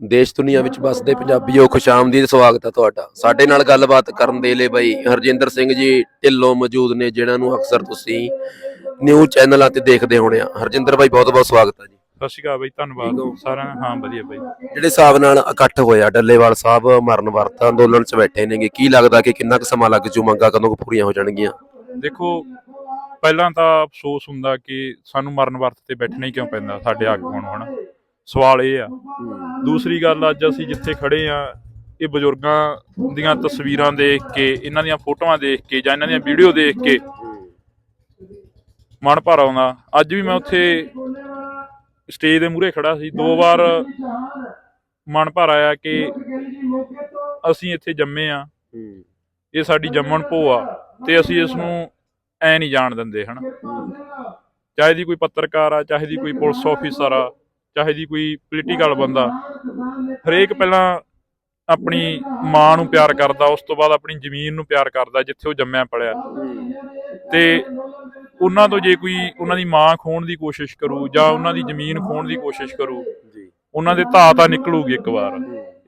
ਦੇਸ਼ ਦੁਨੀਆ ਵਿੱਚ ਵੱਸਦੇ ਪੰਜਾਬੀਓ ਖੁਸ਼ਾਮਦੀਦ ਸਵਾਗਤ ਹੈ ਤੁਹਾਡਾ। ਸਾਡੇ ਨਾਲ ਗੱਲਬਾਤ ਕਰਨ ਦੇ ਲਈ ਬਾਈ ਹਰਜਿੰਦਰ ਸਿੰਘ ਜੀ ਢਿੱਲੋਂ ਮੌਜੂਦ ਨੇ ਜਿਨ੍ਹਾਂ ਨੂੰ ਅਕਸਰ ਤੁਸੀਂ ਨਿਊਜ਼ ਚੈਨਲਾਂ ਤੇ ਦੇਖਦੇ ਹੋਣੇ ਆ। ਹਰਜਿੰਦਰ ਬਾਈ ਬਹੁਤ ਬਹੁਤ ਸਵਾਗਤ ਹੈ ਜੀ। ਸਤਿ ਸ਼੍ਰੀ ਅਕਾਲ ਬਾਈ ਧੰਨਵਾਦ। ਸਾਰਿਆਂ ਹਾਂ ਵਧੀਆ ਬਾਈ। ਜਿਹੜੇ ਹਿਸਾਬ ਨਾਲ ਇਕੱਠ ਹੋਇਆ ਡੱਲੇਵਾਲ ਸਾਹਿਬ ਮਰਨ ਵਰਤ ਅੰਦੋਲਨ 'ਚ ਬੈਠੇ ਨੇਗੇ ਕੀ ਲੱਗਦਾ ਕਿ ਕਿੰਨਾ ਕੁ ਸਮਾਂ ਲੱਗ ਜੂ ਮੰਗਾ ਕਦੋਂ ਕੁ ਪੂਰੀਆਂ ਹੋ ਜਾਣਗੀਆਂ? ਦੇਖੋ ਪਹਿਲਾਂ ਤਾਂ ਅਫਸੋਸ ਹੁੰਦਾ ਕਿ ਸਾਨੂੰ ਮਰਨ ਵਰਤ ਤੇ ਬੈਠਣਾ ਹੀ ਕਿਉਂ ਪੈਂਦਾ ਸਾਡੇ ਆਗੂਆਂ ਨੂੰ ਹਨਾ? ਸਵਾਲ ਇਹ ਆ। ਦੂਸਰੀ ਗੱਲ ਅੱਜ ਅਸੀਂ ਜਿੱਥੇ ਖੜੇ ਆ ਇਹ ਬਜ਼ੁਰਗਾਂ ਦੀਆਂ ਤਸਵੀਰਾਂ ਦੇਖ ਕੇ ਇਹਨਾਂ ਦੀਆਂ ਫੋਟੋਆਂ ਦੇਖ ਕੇ ਜਾਂ ਇਹਨਾਂ ਦੀਆਂ ਵੀਡੀਓ ਦੇਖ ਕੇ ਮਨ ਭਰ ਆਉਂਦਾ। ਅੱਜ ਵੀ ਮੈਂ ਉੱਥੇ ਸਟੇਜ ਦੇ ਮੂਹਰੇ ਖੜਾ ਸੀ। ਦੋ ਵਾਰ ਮਨ ਭਰ ਆਇਆ ਕਿ ਅਸੀਂ ਇੱਥੇ ਜੰਮੇ ਆ। ਇਹ ਸਾਡੀ ਜੰਮਣ ਭੋ ਆ ਤੇ ਅਸੀਂ ਇਸ ਨੂੰ ਐ ਨਹੀਂ ਜਾਣ ਦਿੰਦੇ ਹਨ। ਚਾਹੇ ਦੀ ਕੋਈ ਪੱਤਰਕਾਰ ਆ ਚਾਹੇ ਦੀ ਕੋਈ ਪੁਲਿਸ ਆਫੀਸਰ ਆ ਚਾਹੇ ਦੀ ਕੋਈ ਪੋਲੀਟੀਕਲ ਬੰਦਾ। ਹਰੇਕ ਪਹਿਲਾਂ ਆਪਣੀ ਮਾਂ ਨੂੰ ਪਿਆਰ ਕਰਦਾ ਉਸ ਤੋਂ ਬਾਅਦ ਆਪਣੀ ਜ਼ਮੀਨ ਨੂੰ ਪਿਆਰ ਕਰਦਾ ਜਿੱਥੇ ਉਹ ਜੰਮਿਆ ਪਲਿਆ ਤੇ ਉਹਨਾਂ ਤੋਂ ਜੇ ਕੋਈ ਉਹਨਾਂ ਦੀ ਮਾਂ ਖੋਣ ਦੀ ਕੋਸ਼ਿਸ਼ ਕਰੂ ਜਾਂ ਉਹਨਾਂ ਦੀ ਜ਼ਮੀਨ ਖੋਣ ਦੀ ਕੋਸ਼ਿਸ਼ ਕਰੂ ਜੀ। ਉਹਨਾਂ ਦੇ ਧਾ ਤਾਂ ਨਿਕਲੂਗੀ ਇੱਕ ਵਾਰ।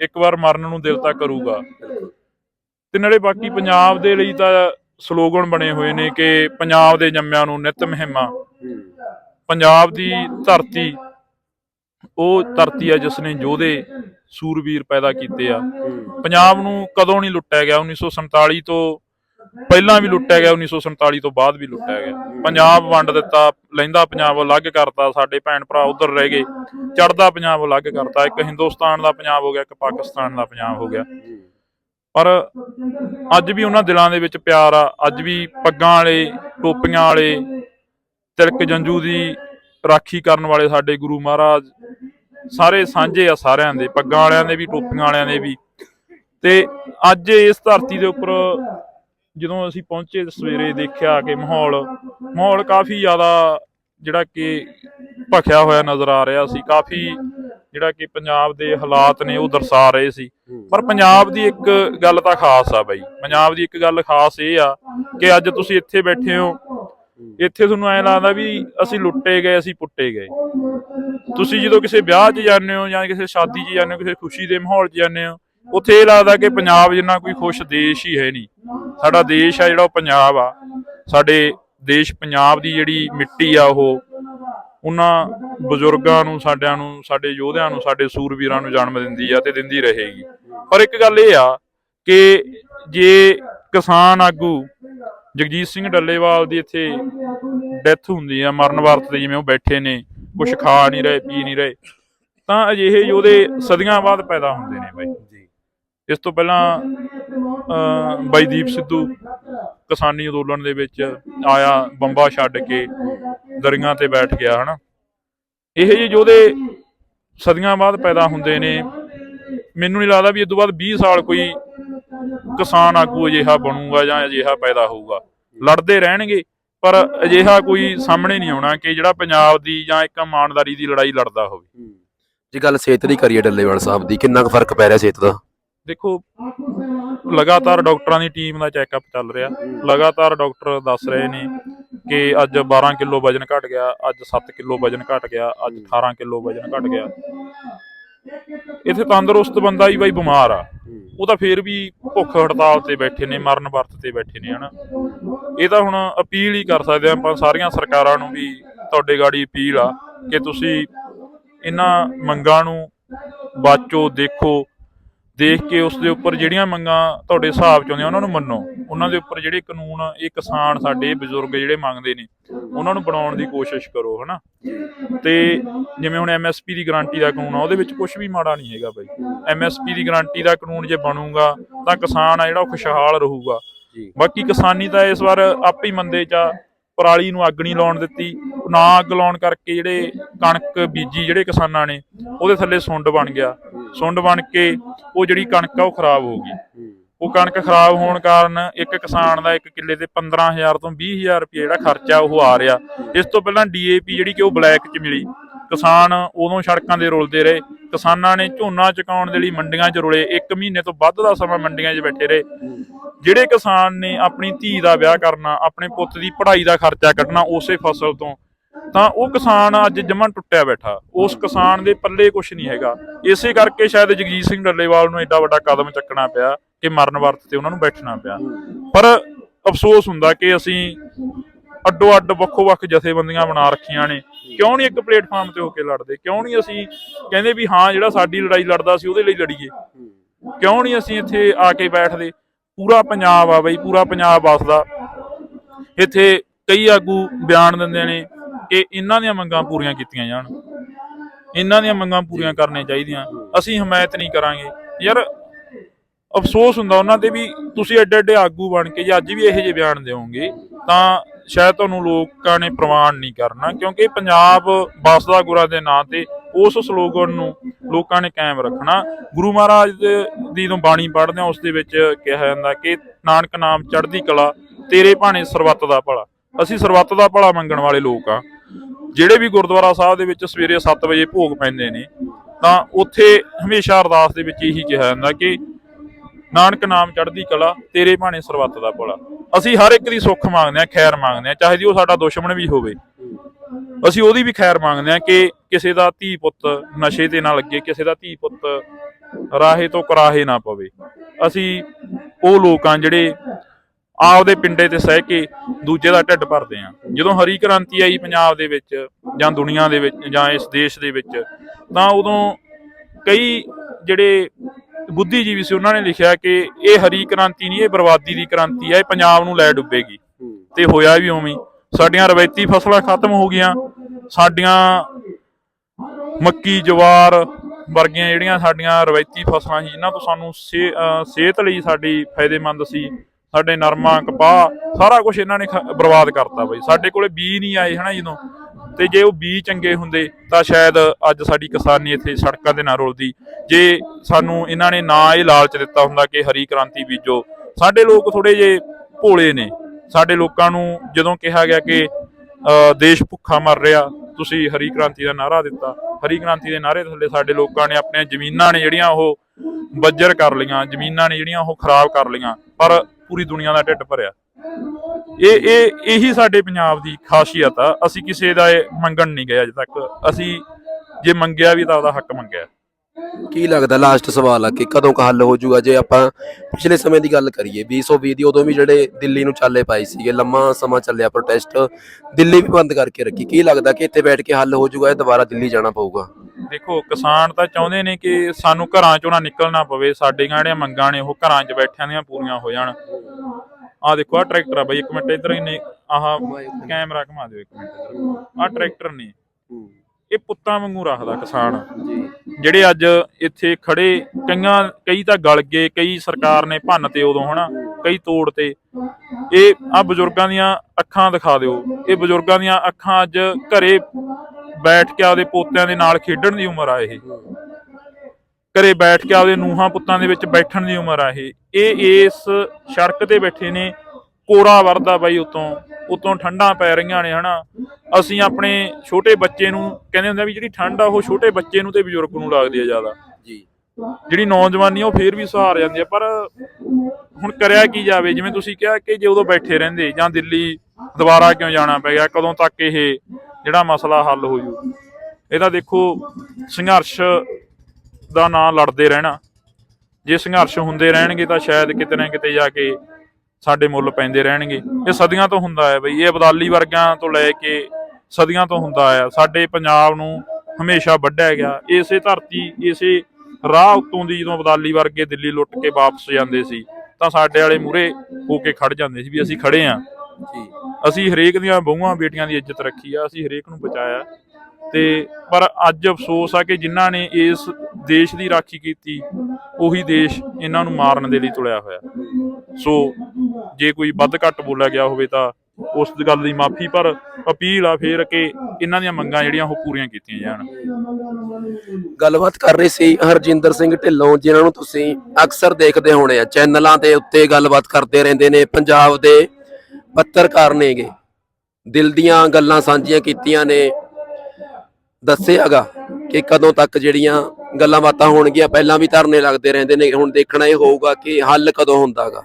ਇੱਕ ਵਾਰ ਮਰਨ ਨੂੰ ਦਿਲ ਤਾਂ ਕਰੂਗਾ। ਤੇ ਨਾਲੇ ਬਾਕੀ ਪੰਜਾਬ ਦੇ ਲਈ ਤਾਂ ਸਲੋਗਨ ਬਣੇ ਹੋਏ ਨੇ ਕਿ ਪੰਜਾਬ ਦੇ ਜੰਮਿਆਂ ਨੂੰ ਨਿਤ ਮਹਿਮਾ। ਪੰਜਾਬ ਦੀ ਧਰਤੀ ਉਹ ਧਰਤੀ ਆ ਜਿਸ ਨੇ ਯੋਧੇ, ਸੂਰਬੀਰ ਪੈਦਾ ਕੀਤੇ ਆ। ਪੰਜਾਬ ਨੂੰ ਕਦੋਂ ਨਹੀਂ ਲੁੱਟਿਆ ਗਿਆ? 1947 ਤੋਂ ਪਹਿਲਾਂ ਵੀ ਲੁੱਟਿਆ ਗਿਆ 1947 ਤੋਂ ਬਾਅਦ ਵੀ ਲੁੱਟਿਆ ਗਿਆ। ਪੰਜਾਬ ਵੰਡ ਦਿੱਤਾ ਲਹਿੰਦਾ ਪੰਜਾਬ ਅਲੱਗ ਕਰਤਾ, ਸਾਡੇ ਭੈਣ ਭਰਾ ਉਧਰ ਰਹਿ ਗਏ। ਚੜਦਾ ਪੰਜਾਬ ਅਲੱਗ ਕਰਤਾ, ਇੱਕ ਹਿੰਦੁਸਤਾਨ ਦਾ ਪੰਜਾਬ ਹੋ ਗਿਆ, ਇੱਕ ਪਾਕਿਸਤਾਨ ਦਾ ਪੰਜਾਬ ਹੋ ਗਿਆ। ਪਰ ਅੱਜ ਵੀ ਉਹਨਾਂ ਦਿਲਾਂ ਦੇ ਵਿੱਚ ਪਿਆਰ ਆ। ਅੱਜ ਵੀ ਪੱਗਾਂ ਵਾਲੇ, ਟੋਪੀਆਂ ਵਾਲੇ, ਤਿਲਕ ਜੰਜੂ ਦੀ ਰਾਖੀ ਕਰਨ ਵਾਲੇ ਸਾਡੇ ਗੁਰੂ ਮਹਾਰਾਜ ਸਾਰੇ ਸਾਂਝੇ ਆ ਸਾਰਿਆਂ ਦੇ, ਪੱਗਾਂ ਵਾਲਿਆਂ ਦੇ ਵੀ, ਟੋਪੀਆਂ ਵਾਲਿਆਂ ਦੇ ਵੀ। ਤੇ ਅੱਜ ਇਸ ਧਰਤੀ ਦੇ ਉੱਪਰ ਜਦੋਂ ਅਸੀਂ ਪਹੁੰਚੇ ਸਵੇਰੇ ਦੇਖਿਆ ਕਿ ਮਾਹੌਲ ਮਾਹੌਲ ਕਾਫੀ ਜ਼ਿਆਦਾ ਜਿਹੜਾ ਕਿ ਭਖਿਆ ਹੋਇਆ ਨਜ਼ਰ ਆ ਰਿਹਾ ਸੀ, ਕਾਫੀ ਜਿਹੜਾ ਕਿ ਪੰਜਾਬ ਦੇ ਹਾਲਾਤ ਨੇ ਉਹ ਦਰਸਾ ਰਹੇ ਸੀ। ਪਰ ਪੰਜਾਬ ਦੀ ਇੱਕ ਗੱਲ ਤਾਂ ਖਾਸ ਆ ਬਾਈ, ਪੰਜਾਬ ਦੀ ਇੱਕ ਗੱਲ ਖਾਸ ਇਹ ਆ ਕਿ ਅੱਜ ਤੁਸੀਂ ਇੱਥੇ ਬੈਠੇ ਹੋ ਇੱਥੇ ਤੁਹਾਨੂੰ ਐਂ ਲੱਗਦਾ ਵੀ ਅਸੀਂ ਲੁੱਟੇ ਗਏ, ਅਸੀਂ ਪੁੱਟੇ ਗਏ। ਤੁਸੀਂ ਜਦੋਂ ਕਿਸੇ ਵਿਆਹ 'ਚ ਜਾਂਦੇ ਹੋ ਜਾਂ ਕਿਸੇ ਸ਼ਾਦੀ 'ਚ ਜਾਂਦੇ ਹੋ, ਕਿਸੇ ਖੁਸ਼ੀ ਦੇ ਮਾਹੌਲ 'ਚ ਜਾਂਦੇ ਹੋ, ਉੱਥੇ ਇਹ ਲੱਗਦਾ ਕਿ ਪੰਜਾਬ ਜਿੰਨਾ ਕੋਈ ਖੁਸ਼ ਦੇਸ਼ ਹੀ ਹੈ ਨਹੀਂ। ਸਾਡਾ ਦੇਸ਼ ਆ ਜਿਹੜਾ ਉਹ ਪੰਜਾਬ ਆ। ਸਾਡੇ ਦੇਸ਼ ਪੰਜਾਬ ਦੀ ਜਿਹੜੀ ਮਿੱਟੀ ਆ ਉਹ, ਉਹਨਾਂ ਬਜ਼ੁਰਗਾਂ ਨੂੰ, ਸਾਡਿਆਂ ਨੂੰ, ਸਾਡੇ ਯੋਧਿਆਂ ਨੂੰ, ਸਾਡੇ ਸੂਰਵੀਰਾਂ ਨੂੰ ਜਨਮ ਦਿੰਦੀ ਆ ਤੇ ਦਿੰਦੀ ਰਹੇਗੀ। ਪਰ ਇੱਕ ਗੱਲ ਇਹ ਆ ਕਿ ਜੇ ਕਿਸਾਨ ਆਗੂ ਜਗਜੀਤ ਸਿੰਘ ਡੱਲੇਵਾਲ ਦੀ ਇੱਥੇ ਡੈਥ ਹੁੰਦੀ ਆ ਮਰਨ ਵਰਤ ਤੇ ਜਿਵੇਂ ਉਹ ਬੈਠੇ ਨੇ ਕੁਝ ਖਾ ਨਹੀਂ ਰਹੇ ਪੀ ਨਹੀਂ ਰਹੇ। ਤਾਂ ਅਜਿਹੇ ਯੋਧੇ ਸਦੀਆਂ ਬਾਅਦ ਪੈਦਾ ਹੁੰਦੇ ਨੇ ਬਾਈ। ਇਸ ਤੋਂ ਪਹਿਲਾਂ ਬਾਈ ਦੀਪ ਸਿੱਧੂ ਕਿਸਾਨੀ ਅੰਦੋਲਨ ਦੇ ਵਿੱਚ ਆਇਆ ਬੰਬਾ ਛੱਡ ਕੇ ਦਰੀਆਂ ਤੇ ਬੈਠ ਗਿਆ ਹਨਾ। ਇਹ ਜਿਹੇ ਯੋਧੇ ਸਦੀਆਂ ਬਾਅਦ ਪੈਦਾ ਹੁੰਦੇ ਨੇ ਮੈਨੂੰ ਨਹੀਂ ਲੱਗਦਾ ਵੀ ਇਸ ਤੋਂ ਬਾਅਦ 20 ਸਾਲ ਕੋਈ ਕਿਸਾਨ ਆਗੂ ਅਜਿਹਾ ਬਣੂਗਾ ਜਾਂ ਅਜਿਹਾ ਪੈਦਾ ਹੋਊਗਾ। ਲੜਦੇ ਰਹਿਣਗੇ ਪਰ ਅਜਿਹਾ ਕੋਈ ਸਾਹਮਣੇ ਨਹੀਂ ਆਉਣਾ ਕਿ ਜਿਹੜਾ ਪੰਜਾਬ ਦੀ ਜਾਂ ਇੱਕ ਇਮਾਨਦਾਰੀ ਦੀ ਲੜਾਈ ਲੜਦਾ ਹੋਵੇ। ਜੇ ਗੱਲ ਸਿਹਤ ਦੀ ਕਰੀਏ ਡੱਲੇਵਾਲ ਸਾਹਿਬ ਦੀ ਕਿੰਨਾ ਕੁ ਫ਼ਰਕ ਪੈ ਰਿਹਾ ਸਿਹਤ ਦਾ? ਦੇਖੋ ਲਗਾਤਾਰ ਡਾਕਟਰਾਂ ਦੀ ਟੀਮ ਦਾ ਚੈੱਕਅਪ ਚੱਲ ਰਿਹਾ। ਲਗਾਤਾਰ ਡਾਕਟਰ ਦੱਸ ਰਹੇ ਨੇ ਕਿ ਅੱਜ 12 ਕਿਲੋ ਵਜਨ ਘਟ ਗਿਆ ਅੱਜ 7 ਕਿਲੋ ਵਜਨ ਘਟ ਗਿਆ ਅੱਜ 18 ਕਿਲੋ ਵਜਨ ਘਟ ਗਿਆ। ਇੱਥੇ ਤੰਦਰੁਸਤ ਬੰਦਾ ਹੀ ਬਾਈ ਬਿਮਾਰ ਆ। ਉਹ ਤਾਂ ਫੇਰ ਵੀ ਭੁੱਖ ਹੜਤਾਲ ਤੇ ਬੈਠੇ ਨੇ, ਮਰਨ ਵਰਤ ਤੇ ਬੈਠੇ ਨੇ, ਹਨਾ। ਇਹ ਤਾਂ ਹੁਣ ਅਪੀਲ ਹੀ ਕਰ ਸਕਦੇ ਆਪਾਂ, ਸਾਰੀਆਂ ਸਰਕਾਰਾਂ ਨੂੰ ਵੀ ਤੁਹਾਡੇ ਗਾੜੀ ਅਪੀਲ ਆ ਕਿ ਤੁਸੀਂ ਇਹਨਾਂ ਮੰਗਾਂ ਨੂੰ ਬਾਚੋ ਦੇਖੋ ਦੇਖ ਕੇ ਉਸ ਦੇ ਉੱਪਰ ਜਿਹੜੀਆਂ ਮੰਗਾਂ ਤੁਹਾਡੇ ਹਿਸਾਬ ਚ ਆਉਂਦੀਆਂ ਉਹਨਾਂ ਨੂੰ ਮੰਨੋ। ਉਹਨਾਂ ਦੇ ਉੱਪਰ ਜਿਹੜੇ ਕਾਨੂੰਨ ਇਹ ਕਿਸਾਨ ਸਾਡੇ ਬਜ਼ੁਰਗ ਜਿਹੜੇ ਮੰਗਦੇ ਨੇ ਉਹਨਾਂ ਨੂੰ ਬਣਾਉਣ ਦੀ ਕੋਸ਼ਿਸ਼ ਕਰੋ ਹਨਾ? ਤੇ ਜਿਵੇਂ ਹੁਣ ਐਮਐਸਪੀ ਦੀ ਗਾਰੰਟੀ ਦਾ ਕਾਨੂੰਨ ਆ ਉਹਦੇ ਵਿੱਚ ਕੁਝ ਵੀ ਮਾੜਾ ਨਹੀਂ ਹੈਗਾ ਬਾਈ। ਐਮਐਸਪੀ ਦੀ ਗਾਰੰਟੀ ਦਾ ਕਾਨੂੰਨ ਜੇ ਬਣੂਗਾ ਤਾਂ ਕਿਸਾਨ ਆ ਜਿਹੜਾ ਉਹ ਖੁਸ਼ਹਾਲ ਰਹੂਗਾ। ਬਾਕੀ ਕਿਸਾਨੀ ਤਾਂ ਇਸ ਵਾਰ ਆਪੇ ਹੀ ਮੰਦੇ ਚ ਪਰਾਲੀ ਨੂੰ ਅੱਗ ਨਹੀਂ ਲਾਉਣ ਦਿੱਤੀ। ਨਾ ਅੱਗ ਲਾਉਣ ਕਰਕੇ ਜਿਹੜੇ ਕਣਕ ਬੀਜੀ ਜਿਹੜੇ ਕਿਸਾਨਾਂ ਨੇ ਉਹਦੇ ਥੱਲੇ ਸੁੰਡ ਬਣ ਗਿਆ। ਸੁੰਡ ਬਣ ਕੇ ਉਹ ਜਿਹੜੀ ਕਣਕ ਆ ਉਹ ਖਰਾਬ ਹੋ ਗਈ। ਉਹ ਕਣਕ ਖਰਾਬ ਹੋਣ ਕਾਰਨ ਇੱਕ ਕਿਸਾਨ ਦਾ ਇੱਕ ਕਿੱਲੇ ਤੇ 15000 ਤੋਂ 20000 ਰੁਪਏ ਜਿਹੜਾ ਖਰਚਾ ਉਹ ਆ ਰਿਹਾ। ਇਸ ਤੋਂ ਪਹਿਲਾਂ ਡੀਏਪੀ ਜਿਹੜੀ ਕਿ ਉਹ ਬਲੈਕ 'ਚ ਮਿਲੀ। ਕਿਸਾਨ ਉਦੋਂ ਸੜਕਾਂ ਦੇ ਰੁਲਦੇ ਰਹੇ। ਕਿਸਾਨਾਂ ਨੇ ਝੋਨਾ ਚੁਕਾਉਣ ਦੇ ਲਈ ਮੰਡੀਆਂ 'ਚ ਰੁਲੇ। 1 ਮਹੀਨੇ ਤੋਂ ਵੱਧ ਦਾ ਸਮਾਂ ਮੰਡੀਆਂ 'ਚ ਬੈਠੇ ਰਹੇ। ਜਿਹੜੇ ਕਿਸਾਨ ਨੇ ਆਪਣੀ ਧੀ ਦਾ ਵਿਆਹ ਕਰਨਾ, ਆਪਣੇ ਪੁੱਤ ਦੀ ਪੜ੍ਹਾਈ ਦਾ ਖਰਚਾ ਕੱਢਣਾ, ਉਸੇ ਫਸਲ ਤੋਂ ਤਾਂ ਉਹ ਕਿਸਾਨ ਅੱਜ ਜਮਾਂ ਟੁੱਟਿਆ ਬੈਠਾ। ਉਸ ਕਿਸਾਨ ਦੇ ਪੱਲੇ ਕੁਝ ਨਹੀਂ ਹੈਗਾ। ਇਸੇ ਕਰਕੇ ਸ਼ਾਇਦ ਜਗਜੀਤ ਸਿੰਘ ਡੱਲੇਵਾਲ ਨੂੰ ਐਡਾ ਵੱਡਾ ਕਦਮ ਚੱਕਣਾ ਪਿਆ ਕਿ ਮਰਨ ਵਰਤ ਤੇ ਉਹਨਾਂ ਨੂੰ ਬੈਠਣਾ ਪਿਆ। ਪਰ ਅਫਸੋਸ ਹੁੰਦਾ ਕਿ ਅਸੀਂ ਅੱਡੋ ਅੱਡ ਵੱਖੋ ਵੱਖ ਜਥੇਬੰਦੀਆਂ ਬਣਾ ਰੱਖੀਆਂ ਨੇ। ਕਿਉਂ ਨਹੀਂ ਇੱਕ ਪਲੇਟਫਾਰਮ ਤੇ ਹੋ ਕੇ ਲੜਦੇ? ਕਿਉਂ ਨਹੀਂ ਅਸੀਂ ਕਹਿੰਦੇ ਵੀ ਹਾਂ, ਜਿਹੜਾ ਸਾਡੀ ਲੜਾਈ ਲੜਦਾ ਸੀ ਉਹਦੇ ਲਈ ਲੜੀਏ? ਕਿਉਂ ਨਹੀਂ ਅਸੀਂ ਇੱਥੇ ਆ ਕੇ ਬੈਠਦੇ? ਪੂਰਾ ਪੰਜਾਬ ਆ ਬਈ, ਪੂਰਾ ਪੰਜਾਬ ਵਸਦਾ। ਇੱਥੇ ਕਈ ਆਗੂ ਬਿਆਨ ਦਿੰਦੇ ਨੇ। ਕਿ ਇਹਨਾਂ ਦੀਆਂ ਮੰਗਾਂ ਪੂਰੀਆਂ ਕੀਤੀਆਂ ਜਾਣ। ਇਹਨਾਂ ਦੀਆਂ ਮੰਗਾਂ ਪੂਰੀਆਂ ਕਰਨੀਆਂ ਚਾਹੀਦੀਆਂ। ਅਸੀਂ ਹਮਾਇਤ ਨਹੀਂ ਕਰਾਂਗੇ। ਯਾਰ, ਅਫਸੋਸ ਹੁੰਦਾ ਉਹਨਾਂ ਤੇ ਵੀ ਤੁਸੀਂ ਐਡੇ ਐਡੇ ਆਗੂ ਬਣ ਕੇ ਜੇ ਅੱਜ ਵੀ ਇਹੋ ਜਿਹੇ ਬਿਆਨ ਦਿਓਗੇ, ਤਾਂ ਸ਼ਾਇਦ ਤੁਹਾਨੂੰ ਲੋਕਾਂ ਨੇ ਪ੍ਰਵਾਨ ਨਹੀਂ ਕਰਨਾ, ਕਿਉਂਕਿ ਪੰਜਾਬ ਵਸਦਾ ਗੁਰਾਂ ਦੇ ਨਾਂ ਤੇ ਉਸ ਸਲੋਗਨ ਨੂੰ ਲੋਕਾਂ ਨੇ ਕਾਇਮ ਰੱਖਣਾ। ਗੁਰੂ ਮਹਾਰਾਜ ਦੀ ਜਦੋਂ ਬਾਣੀ ਪੜ੍ਹਦੇ ਆ ਉਸ ਦੇ ਵਿੱਚ ਕਿਹਾ ਜਾਂਦਾ ਕਿ ਨਾਨਕ ਨਾਮ ਚੜ੍ਹਦੀ ਕਲਾ, ਤੇਰੇ ਭਾਣੇ ਸਰਬੱਤ ਦਾ ਭਲਾ। ਅਸੀਂ ਸਰਬੱਤ ਦਾ ਭਲਾ ਮੰਗਣ ਵਾਲੇ ਲੋਕ ਆ ਜਿਹੜੇ ਵੀ ਗੁਰਦੁਆਰਾ ਸਾਹਿਬ ਦੇ ਵਿੱਚ ਸਵੇਰੇ 7 ਵਜੇ ਭੋਗ ਪੈਂਦੇ ਨੇ, ਤਾਂ ਉੱਥੇ ਹਮੇਸ਼ਾ ਅਰਦਾਸ ਦੇ ਵਿੱਚ ਇਹੀ ਕਿਹਾ ਜਾਂਦਾ ਕਿ ਨਾਨਕ ਨਾਮ ਚੜ੍ਹਦੀ ਕਲਾ, ਤੇਰੇ ਭਾਣੇ ਸਰਬੱਤ ਦਾ ਭਲਾ। ਅਸੀਂ ਹਰ ਇੱਕ ਦੀ ਸੁੱਖ ਮੰਗਦੇ ਆ ਖੈਰ ਮੰਗਦੇ ਆ ਚਾਹੇ ਜੀ ਉਹ ਸਾਡਾ ਦੁਸ਼ਮਣ ਵੀ ਹੋਵੇ। ਅਸੀਂ ਉਹਦੀ ਵੀ ਖੈਰ ਮੰਗਦੇ ਆ ਕਿ ਕਿਸੇ ਦਾ ਧੀ ਪੁੱਤ ਨਸ਼ੇ ਤੇ ਨਾ ਲੱਗੇ, ਕਿਸੇ ਦਾ ਧੀ ਪੁੱਤ ਰਾਹੇ ਤੋਂ ਕਰਾਹੇ ਨਾ ਪਵੇ। ਅਸੀਂ ਉਹ ਲੋਕ ਆ ਜਿਹੜੇ ਆਪਦੇ ਪਿੰਡੇ ਤੇ ਸਹਿ ਕੇ ਦੂਜੇ ਦਾ ਢਿੱਡ ਭਰਦੇ ਆ। ਜਦੋਂ ਹਰੀ ਕ੍ਰਾਂਤੀ ਆਈ ਪੰਜਾਬ ਦੇ ਵਿੱਚ ਜਾਂ ਦੁਨੀਆ ਦੇ ਵਿੱਚ ਜਾਂ ਇਸ ਦੇਸ਼ ਦੇ ਵਿੱਚ ਤਾਂ ਉਦੋਂ ਕਈ ਜਿਹੜੇ ਬੁੱਧੀਜੀਵੀ ਸੀ ਉਹਨਾਂ ਨੇ ਲਿਖਿਆ ਕਿ ਇਹ ਹਰੀ ਕ੍ਰਾਂਤੀ ਨਹੀਂ ਇਹ ਬਰਬਾਦੀ ਦੀ ਕ੍ਰਾਂਤੀ ਹੈ ਇਹ ਪੰਜਾਬ ਨੂੰ ਲੈ ਡੁੱਬੇਗੀ। ਤੇ ਹੋਇਆ ਵੀ ਉਵੇਂ। ਸਾਡੀਆਂ ਰਵਾਇਤੀ ਫਸਲਾਂ ਖਤਮ ਹੋ ਗਈਆਂ। ਸਾਡੀਆਂ ਮੱਕੀ ਜਵਾਰ ਵਰਗੀਆਂ ਜਿਹੜੀਆਂ ਸਾਡੀਆਂ ਰਵਾਇਤੀ ਫਸਲਾਂ ਸੀ ਜਿਨ੍ਹਾਂ ਤੋਂ ਸਾਨੂੰ ਸਿਹਤ ਲਈ ਸਾਡੀ ਫਾਇਦੇਮੰਦ ਸੀ ਸਾਡੇ ਨਰਮਾ ਕਪਾਹ ਸਾਰਾ ਕੁਝ ਇਹਨਾਂ ਨੇ ਬਰਬਾਦ ਕਰਤਾ ਬਈ। ਸਾਡੇ ਕੋਲੇ ਬੀ ਨਹੀਂ ਆਏ ਹਨਾ ਜਦੋਂ। ਤੇ ਜੇ ਉਹ ਬੀ ਚੰਗੇ ਹੁੰਦੇ ਤਾਂ ਸ਼ਾਇਦ ਅੱਜ ਸਾਡੀ ਕਿਸਾਨੀ ਇੱਥੇ ਸੜਕਾਂ ਤੇ ਨਾ ਰੁਲਦੀ। ਜੇ ਸਾਨੂੰ ਇਹਨਾਂ ਨੇ ਨਾ ਇਹ ਲਾਲਚ ਦਿੱਤਾ ਹੁੰਦਾ ਕਿ ਹਰੀ ਕ੍ਰਾਂਤੀ ਬੀਜੋ ਸਾਡੇ ਲੋਕ ਥੋੜੇ ਜੇ ਭੋਲੇ ਨੇ। ਸਾਡੇ ਲੋਕਾਂ ਨੂੰ ਜਦੋਂ ਕਿਹਾ ਗਿਆ ਕਿ ਅ, ਦੇਸ਼ ਭੁੱਖਾ ਮਰ ਰਿਹਾ ਤੁਸੀਂ ਹਰੀ ਕ੍ਰਾਂਤੀ ਦਾ ਨਾਰਾ ਦਿੱਤਾ। ਹਰੀ ਕ੍ਰਾਂਤੀ ਦੇ ਨਾਰੇ ਥੱਲੇ ਸਾਡੇ ਲੋਕਾਂ ਨੇ ਆਪਣੀਆਂ ਜ਼ਮੀਨਾਂ ਨੇ ਜਿਹੜੀਆਂ ਉਹ ਬੱਜਰ ਕਰ ਲਈਆਂ ਜ਼ਮੀਨਾਂ ਨੇ ਜਿਹੜੀਆਂ ਉਹ ਖਰਾਬ ਕਰ ਲਈਆਂ। ਪਰ ਪੂਰੀ ਦੁਨੀਆ ਦਾ ਢਿੱਡ ਭਰਿਆ। ਇਹ ਇਹ, ਇਹੀ ਸਾਡੇ ਪੰਜਾਬ ਦੀ ਖਾਸੀਅਤ ਆ। ਅਸੀਂ ਕਿਸੇ ਦਾ ਇਹ ਮੰਗਣ ਨਹੀਂ ਗਏ ਅਜੇ ਤੱਕ। ਅਸੀਂ ਜੇ ਮੰਗਿਆ ਵੀ ਤਾਂ ਉਹਦਾ ਹੱਕ ਮੰਗਿਆ। ਕੀ ਲੱਗਦਾ ਲਾਸਟ ਸਵਾਲ ਆ ਕਿ ਕਦੋਂ ਕ ਹੱਲ ਹੋ ਜਾਊਗਾ? ਜੇ ਆਪਾਂ ਪਿਛਲੇ ਸਮੇਂ ਦੀ ਗੱਲ ਕਰੀਏ 2020 ਦੀ, ਉਦੋਂ ਵੀ ਜਿਹੜੇ ਦਿੱਲੀ ਨੂੰ ਚਾਲੇ ਪਾਈ ਸੀਗੇ, ਲੰਮਾ ਸਮਾਂ ਚੱਲਿਆ ਪ੍ਰੋਟੈਸਟ ਦਿੱਲੀ ਵੀ ਬੰਦ ਕਰਕੇ ਰੱਖੀ। ਕੀ ਲੱਗਦਾ ਕਿ ਇੱਥੇ ਬੈਠ ਕੇ ਹੱਲ ਹੋ ਜਾਊਗਾ ਇਹ ਦੁਬਾਰਾ ਦਿੱਲੀ ਜਾਣਾ ਪਊਗਾ? ਦੇਖੋ ਕਿਸਾਨ ਤਾਂ ਚਾਹੁੰਦੇ ਨੇ ਕਿ ਸਾਨੂੰ ਘਰਾਂ ਚੋਂ ਨਾ ਨਿਕਲਣਾ ਪਵੇ ਸਾਡੀਆਂ ਜਿਹੜੀਆਂ ਮੰਗਾਂ ਨੇ ਉਹ ਘਰਾਂ 'ਚ ਬੈਠਿਆਂ ਦੀਆਂ ਪੂਰੀਆਂ ਹੋ ਜਾਣ। ਆਹ ਦੇਖੋ ਆ ਟਰੈਕਟਰ ਆ ਬਈ ਇੱਕ ਮਿੰਟ ਇਧਰ ਹੀ ਨੇ ਆਹ ਕੈਮਰਾ ਘੁਮਾ ਦਿਓ ਇੱਕ ਮਿੰਟ ਇਧਰ। ਆਹ ਟਰੈਕਟਰ ਨੇ। ਇਹ ਪੁੱਤਾਂ ਵਾਂਗੂ ਰੱਖਦਾ ਕਿਸਾਨ। ਜਿਹੜੇ ਅੱਜ ਇੱਥੇ ਖੜੇ ਕਈਆਂ ਕਈ ਤਾਂ ਗਲ ਗਏ ਕਈ ਸਰਕਾਰ ਨੇ ਭੰਨ ਤੇ ਉਦੋਂ ਹਨਾ ਕਈ ਤੋੜ ਤੇ। ਇਹ ਆ ਬਜ਼ੁਰਗਾਂ ਦੀਆਂ ਅੱਖਾਂ ਦਿਖਾ ਦਿਓ। ਇਹ ਬਜ਼ੁਰਗਾਂ ਦੀਆਂ ਅੱਖਾਂ ਅੱਜ ਘਰੇ ਬੈਠ ਕੇ ਆਪਦੇ ਪੋਤਿਆਂ ਦੇ ਨਾਲ ਖੇਡਣ ਦੀ ਉਮਰ ਆ ਇਹ। ਘਰੇ ਬੈਠ ਕੇ ਆਪਦੇ ਨੂਹਾਂ ਪੁੱਤਾਂ ਦੇ ਵਿੱਚ ਬੈਠਣ ਦੀ ਉਮਰ ਆ ਇਹ। ਇਹ ਇਸ ਸੜਕ ਤੇ ਬੈਠੇ ਨੇ ਕੋਰਾ ਵਰਦਾ ਬਾਈ ਉਤੋਂ ਉਤੋਂ ਠੰਡਾਂ ਪੈ ਰਹੀਆਂ ਨੇ ਹਨਾ। ਅਸੀਂ ਆਪਣੇ ਛੋਟੇ ਬੱਚੇ ਨੂੰ ਕਹਿੰਦੇ ਹੁੰਦੇ ਆ ਵੀ ਜਿਹੜੀ ਠੰਡ ਆ ਉਹ ਛੋਟੇ ਬੱਚੇ ਨੂੰ ਤੇ ਬਜ਼ੁਰਗ ਨੂੰ ਲੱਗਦੀ ਆ ਜ਼ਿਆਦਾ। ਜੀ। ਜਿਹੜੀ ਨੌਜਵਾਨੀ ਉਹ ਫੇਰ ਵੀ ਸਹਾਰ ਜਾਂਦੀ ਆ ਪਰ ਹੁਣ ਕਰਿਆ ਕੀ ਜਾਵੇ? ਜਿਵੇਂ ਤੁਸੀਂ ਕਿਹਾ ਕਿ ਜੇ ਉਦੋਂ ਬੈਠੇ ਰਹਿੰਦੇ ਜਾਂ ਦਿੱਲੀ ਦੁਬਾਰਾ ਕਿਉਂ ਜਾਣਾ ਪੈ ਗਿਆ? ਕਦੋਂ ਤੱਕ ਇਹ ਜਿਹੜਾ ਮਸਲਾ ਹੱਲ ਹੋ ਜੂ। ਇਹਦਾ ਦੇਖੋ, ਸੰਘਰਸ਼ ਦਾ ਨਾਂ ਲੜਦੇ ਰਹਿਣਾ। ਜੇ ਸੰਘਰਸ਼ ਹੁੰਦੇ ਰਹਿਣਗੇ ਤਾਂ ਸ਼ਾਇਦ ਕਿਤੇ ਨਾ ਕਿਤੇ ਜਾ ਕੇ ਸਾਡੇ ਮੁੱਲ ਪੈਂਦੇ ਰਹਿਣਗੇ। ਇਹ ਸਦੀਆਂ ਤੋਂ ਹੁੰਦਾ ਹੈ ਬਈ, ਇਹ ਅਬਦਾਲੀ ਵਰਗਿਆਂ ਤੋਂ ਲੈ ਕੇ ਸਦੀਆਂ ਤੋਂ ਹੁੰਦਾ ਆ ਸਾਡੇ ਪੰਜਾਬ ਨੂੰ ਹਮੇਸ਼ਾ ਵੱਢਿਆ ਗਿਆ। ਇਸੇ ਧਰਤੀ, ਇਸੇ ਰਾਹ ਉੱਤੋਂ ਦੀ ਜਦੋਂ ਅਬਦਾਲੀ ਵਰਗੇ ਦਿੱਲੀ ਲੁੱਟ ਕੇ ਵਾਪਸ ਜਾਂਦੇ ਸੀ, ਤਾਂ ਸਾਡੇ ਵਾਲੇ ਮੂਰੇ ਹੋ ਕੇ ਖੜ ਜਾਂਦੇ ਸੀ ਵੀ ਅਸੀਂ ਖੜੇ ਆਂ ਅਸੀਂ ਹਰੇਕ ਦੀਆਂ ਬਹੂਆਂ ਬੇਟੀਆਂ ਦੀ ਇੱਜ਼ਤ ਰੱਖੀ ਆ, ਅਸੀਂ ਹਰੇਕ ਨੂੰ ਬਚਾਇਆ। ਤੇ ਪਰ ਅੱਜ ਅਫਸੋਸ ਆ ਕਿ ਜਿਨ੍ਹਾਂ ਨੇ ਇਸ ਦੇਸ਼ ਦੀ ਰਾਖੀ ਕੀਤੀ, ਉਹੀ ਦੇਸ਼ ਇਹਨਾਂ ਨੂੰ ਮਾਰਨ ਦੇ ਲਈ ਤੁਲਿਆ ਹੋਇਆ। ਸੋ ਜੇ ਕੋਈ ਵੱਧ ਘੱਟ ਬੋਲਿਆ ਗਿਆ ਹੋਵੇ ਤਾਂ ਉਸ ਗੱਲ ਦੀ ਮਾਫੀ, ਪਰ ਅਪੀਲ ਆ ਫੇਰ ਕਿ ਇਹਨਾਂ ਦੀਆਂ ਮੰਗਾਂ ਜਿਹੜੀਆਂ ਉਹ ਪੂਰੀਆਂ ਕੀਤੀਆਂ ਜਾਣ। ਗੱਲਬਾਤ ਕਰ ਰਹੇ ਸੀ ਹਰਜਿੰਦਰ ਸਿੰਘ ਢਿੱਲੋਂ, ਜਿਨ੍ਹਾਂ ਨੂੰ ਤੁਸੀਂ ਅਕਸਰ ਦੇਖਦੇ ਹੋਣੇ ਆ ਚੈਨਲਾਂ ਦੇ ਉੱਤੇ ਗੱਲਬਾਤ ਕਰਦੇ ਰਹਿੰਦੇ ਨੇ, ਪੰਜਾਬ ਦੇ ਪੱਤਰਕਾਰ ਨੇਗੇ। ਦਿਲ ਦੀਆਂ ਗੱਲਾਂ ਸਾਂਝੀਆਂ ਕੀਤੀਆਂ ਨੇ। ਦੱਸਿਆਗਾ ਕਿ ਕਦੋਂ ਤੱਕ ਜਿਹੜੀਆਂ ਗੱਲਾਂ ਬਾਤਾਂ ਹੋਣਗੀਆਂ, ਪਹਿਲਾਂ ਵੀ ਧਰਨੇ ਲੱਗਦੇ ਰਹਿੰਦੇ ਨੇ। ਹੁਣ ਦੇਖਣਾ ਇਹ ਹੋਊਗਾ ਕਿ ਹੱਲ ਕਦੋਂ ਹੁੰਦਾਗਾ।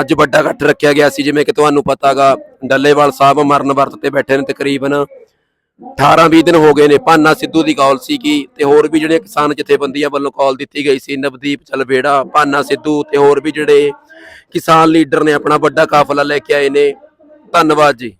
ਅੱਜ ਵੱਡਾ ਇਕੱਠ ਰੱਖਿਆ ਗਿਆ ਸੀ, ਜਿਵੇਂ ਕਿ ਤੁਹਾਨੂੰ ਪਤਾਗਾ, ਡੱਲੇਵਾਲ ਸਾਹਿਬ ਮਰਨ ਵਰਤ ਤੇ ਬੈਠੇ ਨੇ ਤਕਰੀਬਨ 18 20 ਦਿਨ ਹੋ ਗਏ ਨੇ, ਭਾਨਾ ਸਿੱਧੂ ਦੀ ਕਾਲ ਸੀ ਕੀ ਤੇ ਹੋਰ ਵੀ ਜਿਹੜੇ ਕਿਸਾਨ ਜਥੇਬੰਦੀਆਂ ਵੱਲੋਂ ਕਾਲ ਦਿੱਤੀ ਗਈ ਸੀ, ਨਵਦੀਪ ਚਲਵੇੜਾ ਭਾਨਾ ਸਿੱਧੂ ਤੇ ਹੋਰ ਵੀ ਜਿਹੜੇ ਕਿਸਾਨ ਲੀਡਰ ਨੇ ਆਪਣਾ ਵੱਡਾ ਕਾਫਲਾ ਲੈ ਕੇ ਆਏ ਨੇ, ਧੰਨਵਾਦ ਜੀ।